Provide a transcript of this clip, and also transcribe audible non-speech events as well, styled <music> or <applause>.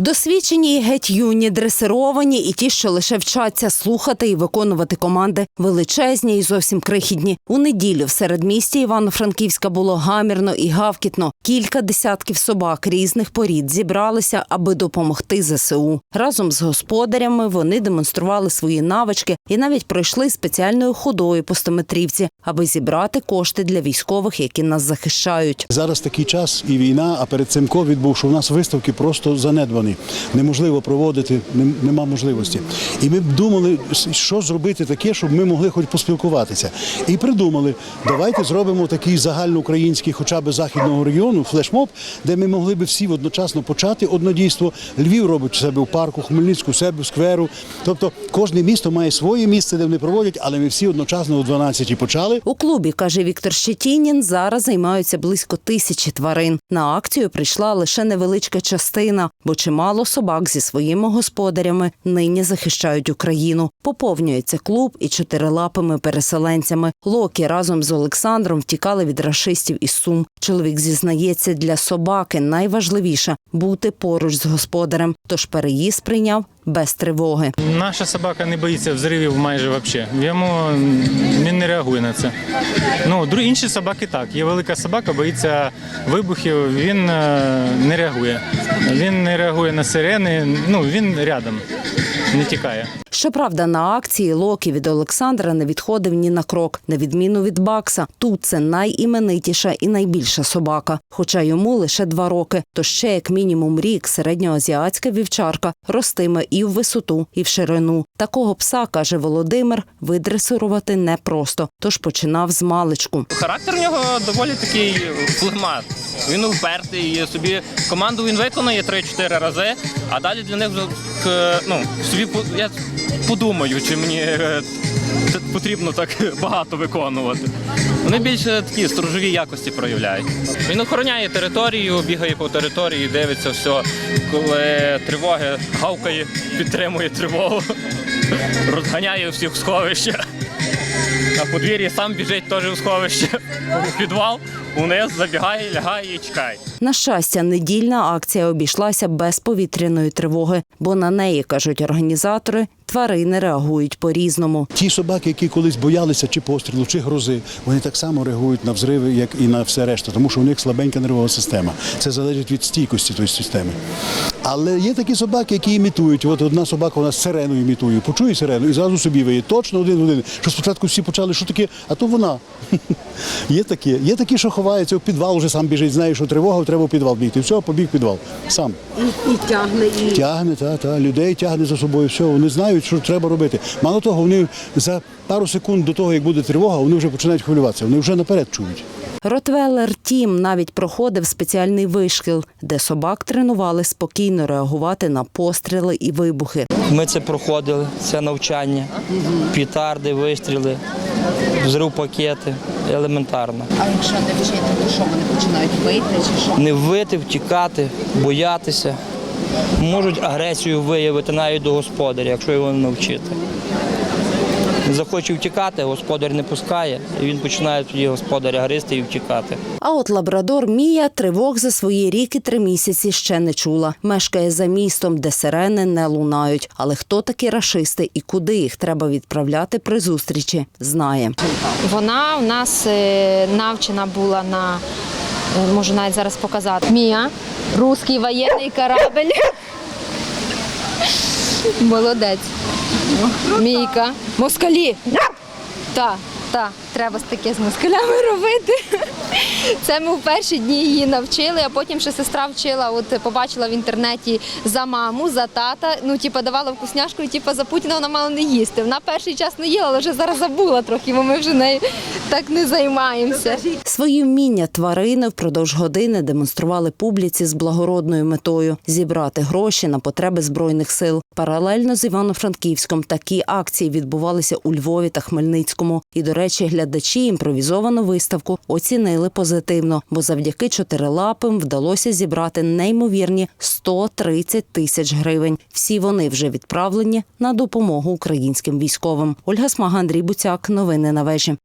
Досвідчені геть юні, дресировані, і ті, що лише вчаться слухати і виконувати команди, величезні і зовсім крихітні. У неділю в середмісті Івано-Франківська було гамірно і гавкітно. Кілька десятків собак різних порід зібралися, аби допомогти ЗСУ. Разом з господарями вони демонстрували свої навички і навіть пройшли спеціальною ходою по стометрівці, аби зібрати кошти для військових, які нас захищають. Зараз такий час і війна, а перед цим ковід був, що у нас виставки просто занедбані. Неможливо проводити, нем- нема можливості. І ми думали, що зробити таке, щоб ми могли хоч поспілкуватися. І придумали, давайте зробимо такий загальноукраїнський, хоча б західного регіону, флешмоб, де ми могли б всі одночасно почати однодійство. Львів робить себе в парку, Хмельницьку, себе в скверу. Тобто кожне місто має своє місце, де вони проводять, але ми всі одночасно о 12 почали. У клубі, каже Віктор Щетінін, зараз займаються близько тисячі тварин. На акцію прийшла лише невеличка частина, бо чимало собак зі своїми господарями нині захищають Україну. Поповнюється клуб і чотирилапими переселенцями. Локі разом з Олександром втікали від рашистів із Сум. Чоловік зізнається, для собаки найважливіше бути поруч з господарем, тож переїзд прийняв без тривоги. Наша собака не боїться взривів майже взагалі. Йому він не реагує на це. Ну, інші собаки так. Є велика собака, боїться вибухів, він е, не реагує. Він не реагує на сирени, ну він рядом, не тікає. Щоправда, на акції Локі від Олександра не відходив ні на крок, на відміну від Бакса. Тут це найіменитіша і найбільша собака, хоча йому лише два роки. То ще як мінімум рік середньоазіатська вівчарка ростиме і в висоту, і в ширину. Такого пса каже Володимир, видресирувати непросто, тож починав з маличку. Характер у нього доволі такий флегмат. Він упертий, і собі команду він виконує 3-4 рази, а далі для них вже ну, собі я подумаю, чи мені е, потрібно так <laughs> багато виконувати. Вони більше такі сторожові якості проявляють. Він охороняє територію, бігає по території, дивиться все. Коли тривоги гавкає, підтримує тривогу, <laughs> розганяє всіх в сховище. На подвір'ї сам біжить теж у сховище, у підвал, униз забігає, лягає і чекає. На щастя, недільна акція обійшлася без повітряної тривоги, бо на неї, кажуть організатори, тварини реагують по-різному. Ті собаки, які колись боялися чи пострілу, чи грози, вони так само реагують на взриви, як і на все решта, тому що у них слабенька нервова система. Це залежить від стійкості тої системи. Але є такі собаки, які імітують. От одна собака у нас сирену імітує, почує сирену і зразу собі виє. Точно один в один. Що спочатку всі почали, що таке, а то вона. <laughs> Є такі. Є такі, що ховаються в підвал, вже сам біжить, знає, що тривога, треба в підвал бігти. Все, побіг в підвал. Сам. І, тягне і Тягне, та, та, людей тягне за собою, все, вони знають, що треба робити. Мало того, вони за пару секунд до того, як буде тривога, вони вже починають хвилюватися, вони вже наперед чують. Ротвеллер Тім навіть проходив спеціальний вишкіл, де собак тренували спокійно реагувати на постріли і вибухи. Ми це проходили, це навчання, пітарди, вистріли, взрив пакети, елементарно. А якщо не вчити, то що вони починають вийти чи що? Не вити, втікати, боятися. Можуть агресію виявити навіть до господаря, якщо його не навчити. Захоче втікати, господар не пускає, і він починає тоді господаря гризти і втікати. А от лабрадор Мія тривог за свої рік і три місяці ще не чула. Мешкає за містом, де сирени не лунають. Але хто такі рашисти і куди їх треба відправляти при зустрічі, знає. Вона у нас е, навчена була на е, можу навіть зараз показати. Мія, русський воєнний корабль. <laughs> Молодець. Мійка. Москалі. Та, так, треба таке з москалями <laughs> робити. Це ми в перші дні її навчили, а потім ще сестра вчила, от побачила в інтернеті за маму, за тата. Ну, типу, давала вкусняшку, і типу, за Путіна вона мала не їсти. Вона перший час не їла, але вже зараз забула трохи, бо ми вже нею так не займаємося. Свої вміння тварини впродовж години демонстрували публіці з благородною метою зібрати гроші на потреби збройних сил. Паралельно з Івано-Франківськом такі акції відбувалися у Львові та Хмельницькому. І, до речі, глядачі імпровізовану виставку оцінили позитивно, бо завдяки чотирилапим вдалося зібрати неймовірні 130 тисяч гривень. Всі вони вже відправлені на допомогу українським військовим. Ольга Смага, Андрій Буцяк. Новини на вежі.